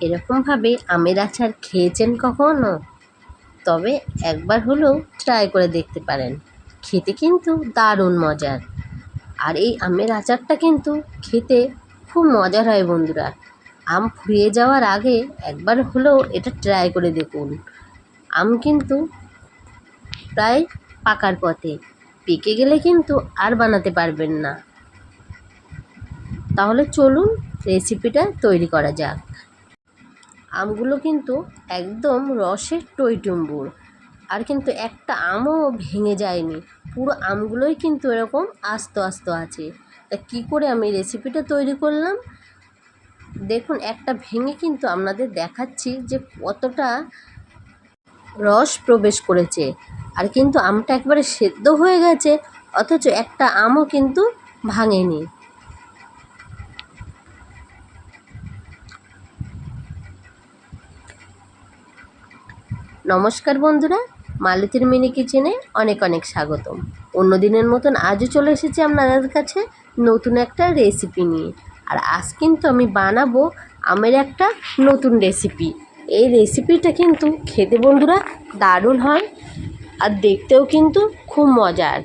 এরকমভাবে আমের আচার খেয়েছেন কখনো? তবে একবার হলেও ট্রাই করে দেখতে পারেন। খেতে কিন্তু দারুণ মজার। আর এই আমের আচারটা কিন্তু খেতে খুব মজার হয় বন্ধুরা। আম ফুরিয়ে যাওয়ার আগে একবার হলেও এটা ট্রাই করে দেখুন। আম কিন্তু প্রায় পাকার পথে। পেকে গেলে কিন্তু আর বানাতে পারবেন না। তাহলে চলুন রেসিপিটা তৈরি করা যাক। আমগুলো কিন্তু একদম রসের টইটুম্বুর। আর কিন্তু একটা আমও ভেঙে যায়নি। পুরো আমগুলোই কিন্তু এরকম আস্ত আস্ত আছে। তা কী করে আমি রেসিপিটা তৈরি করলাম? দেখুন, একটা ভেঙে কিন্তু আপনাদের দেখাচ্ছি যে কতটা রস প্রবেশ করেছে। আর কিন্তু আমটা একবারে সেদ্ধ হয়ে গেছে, অথচ একটা আমও কিন্তু ভাঙেনি। নমস্কার বন্ধুরা, মালতীর মিনি কিচেনে অনেক অনেক স্বাগতম। অন্য দিনের মতন আজও চলে এসেছি আপনাদের কাছে নতুন একটা রেসিপি নিয়ে। আর আজ কিন্তু আমি বানাবো আমের একটা নতুন রেসিপি এই রেসিপিটা কিন্তু খেতে বন্ধুরা দারুণ হয় আর দেখতেও কিন্তু খুব মজার।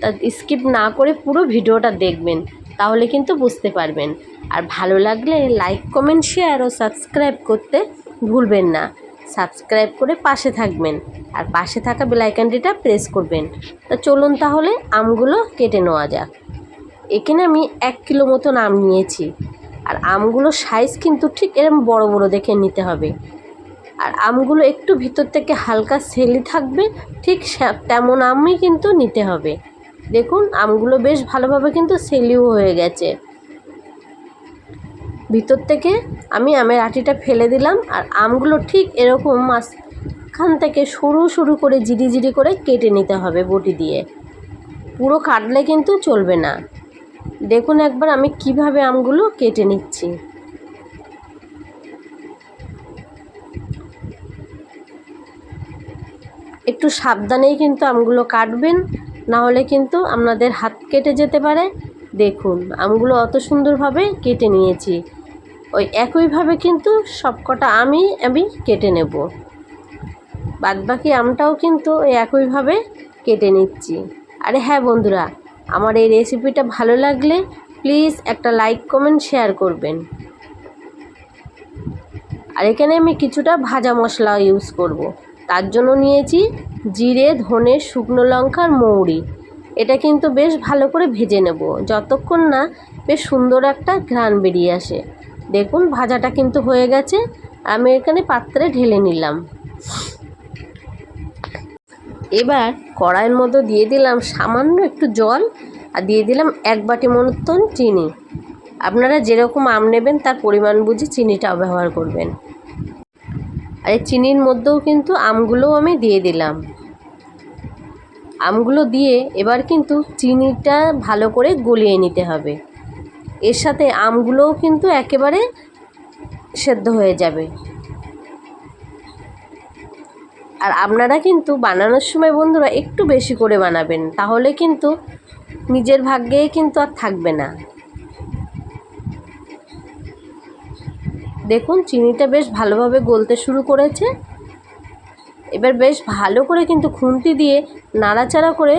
তা স্কিপ না করে পুরো ভিডিওটা দেখবেন, তাহলে কিন্তু বুঝতে পারবেন। আর ভালো লাগলে লাইক কমেন্ট শেয়ার ও সাবস্ক্রাইব করতে ভুলবেন না। সাবস্ক্রাইব করে পাশে থাকবেন। আর পাশে থাকা বেলাইকানটিটা প্রেস করবেন। তা চলুন তাহলে আমগুলো কেটে নেওয়া যাক। এখানে আমি এক কিলো মতন আম নিয়েছি। আর আমগুলো সাইজ কিন্তু ঠিক এরকম বড় বড় দেখে নিতে হবে। আর আমগুলো একটু ভিতর থেকে হালকা সেলি থাকবে, ঠিক তেমন আমই কিন্তু নিতে হবে। দেখুন, আমগুলো বেশ ভালোভাবে কিন্তু সেলিও হয়ে গেছে। ভিতর থেকে আমি আমের আটিটা ফেলে দিলাম আর আমগুলো ঠিক এরকম মাঝখান থেকে সরু সরু করে জিরি জিরি করে কেটে নিতে হবে বটি দিয়ে। পুরো কাটলে কিন্তু চলবে না। দেখুন একবার আমি কীভাবে আমগুলো কেটে নিচ্ছি। একটু সাবধানেই কিন্তু আমগুলো কাটবেন, না হলে কিন্তু আপনাদের হাত কেটে যেতে পারে। দেখুন, আমগুলো অত সুন্দরভাবে কেটে নিয়েছি। ওই একইভাবে কিন্তু সবকটা আমি আমি কেটে নেব। বাদবাকি আমটাও কিন্তু একইভাবে কেটে নিচ্ছি। আরে হ্যাঁ বন্ধুরা, আমার এই রেসিপিটা ভালো লাগলে প্লিজ একটা লাইক কমেন্ট শেয়ার করবেন। আর এখানে আমি কিছুটা ভাজা মশলা ইউজ করব। তার জন্য নিয়েছি জিরে, ধনে, শুকনো লঙ্কার মৌরি। এটা কিন্তু বেশ ভালো করে ভেজে নেব। যতক্ষণ না বেশ সুন্দর একটা ঘ্রাণ বেরিয়ে আসে। দেখুন, ভাজাটা কিন্তু হয়ে গেছে। আমি এখানে পাত্রে ঢেলে নিলাম। এবার কড়াইয়ের মধ্যে দিয়ে দিলাম সামান্য একটু জল আর দিয়ে দিলাম এক বাটি মতন চিনি। আপনারা যেরকম আম নেবেন, তার পরিমাণ বুঝে চিনিটা ব্যবহার করবেন। আর এই চিনির মধ্যেও কিন্তু আমগুলোও আমি দিয়ে দিলাম। আমগুলো দিয়ে এবার কিন্তু চিনিটা ভালো করে গলিয়ে নিতে হবে। এর সাথে আমগুলোও কিন্তু একেবারে সেদ্ধ হয়ে যাবে। আর আপনারা কিন্তু বানানোর সময় বন্ধুরা একটু বেশি করে বানাবেন, তাহলে কিন্তু নিজের ভাগ্যে কিন্তু আর থাকবে না। দেখুন, চিনিটা বেশ ভালোভাবে গলতে শুরু করেছে। এবার বেশ ভালো করে কিন্তু খুন্তি দিয়ে নাড়াচাড়া করে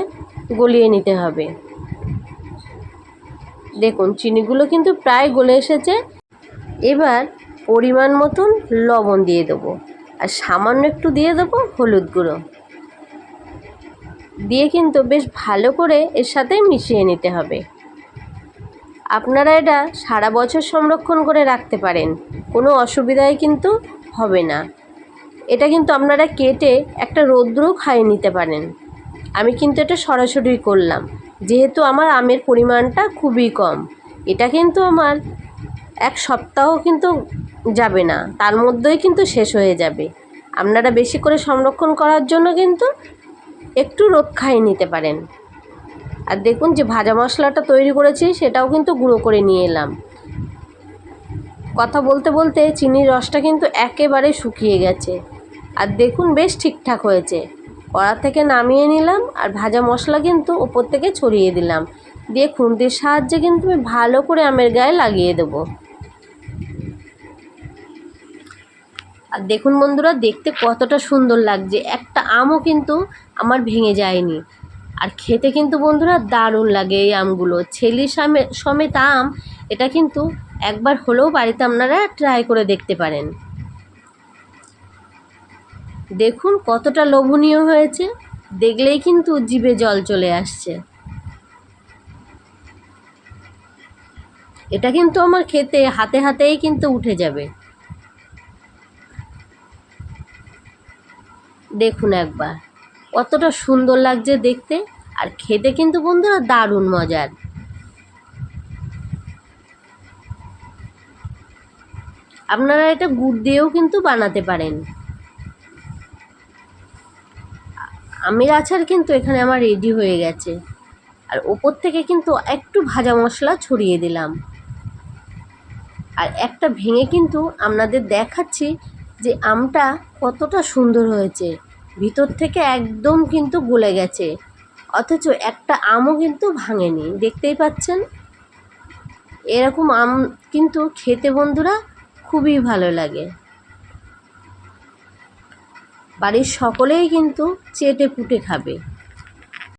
গলিয়ে নিতে হবে। দেখুন, চিনিগুলো কিন্তু প্রায় গলে এসেছে। এবার পরিমাণ মতন লবণ দিয়ে দেবো। আর সামান্য একটু দিয়ে দেবো হলুদ গুঁড়ো। দিয়ে কিন্তু বেশ ভালো করে এর সাথে মিশিয়ে নিতে হবে। আপনারা এটা সারা বছর সংরক্ষণ করে রাখতে পারেন। কোনো অসুবিধাই কিন্তু হবে না। এটা কিন্তু আপনারা কেটে একটা রৌদ্রও খাইয়ে নিতে পারেন। আমি কিন্তু এটা সরাসরি করলাম। যেহেতু আমার আমের পরিমাণটা খুবই কম, এটা কিন্তু আমার এক সপ্তাহ কিন্তু যাবে না, তার মধ্যেই কিন্তু শেষ হয়ে যাবে। আপনারা বেশি করে সংরক্ষণ করার জন্য কিন্তু একটু খাইয়ে নিতে পারেন। আর দেখুন যে ভাজা মশলাটা তৈরি করেছি, সেটাও কিন্তু গুঁড়ো করে নিয়ে এলাম। কথা বলতে বলতে চিনির রসটা কিন্তু একেবারে শুকিয়ে গেছে। আর দেখুন বেশ ঠিকঠাক হয়েছে। কড়া থেকে নামিয়ে নিলাম আর ভাজা মশলা কিন্তু ওপর থেকে ছড়িয়ে দিলাম। দিয়ে খুন্তির সাহায্যে কিন্তু আমি ভালো করে আমের গায়ে লাগিয়ে দেবো। আর দেখুন বন্ধুরা, দেখতে কতটা সুন্দর লাগছে। একটা আমও কিন্তু আমার ভেঙে যায়নি। আর খেতে কিন্তু বন্ধুরা দারুণ লাগে এই আমগুলো। ছেলি সামে, সমেত আম, এটা কিন্তু একবার হলেও বাড়িতে আপনারা ট্রাই করে দেখতে পারেন। দেখুন কতটা লোভনীয় হয়েছে। দেখলেই কিন্তু জিভে জল চলে আসছে। এটা কিন্তু আমার খেতে হাতে হাতেই কিন্তু উঠে যাবে। দেখুন একবার, কতটা সুন্দর লাগছে দেখতে। আর খেতে কিন্তু বন্ধুরা দারুণ মজার। আপনারা এটা গুড় দিয়েও কিন্তু বানাতে পারেন। আমের আচার কিন্তু এখানে আমার রেডি হয়ে গেছে। আর ওপর থেকে কিন্তু একটু ভাজা মশলা ছড়িয়ে দিলাম। আর একটা ভেঙে কিন্তু আপনাদের দেখাচ্ছি যে আমটা কতটা সুন্দর হয়েছে। ভিতর থেকে একদম কিন্তু গলে গেছে। অথচ একটা আমও কিন্তু ভাঙেনি। দেখতেই পাচ্ছেন? এরকম আম কিন্তু খেতে বন্ধুরা খুবই ভালো লাগে। বাড়ির সকলেই কিন্তু চেটেপুটে খাবে।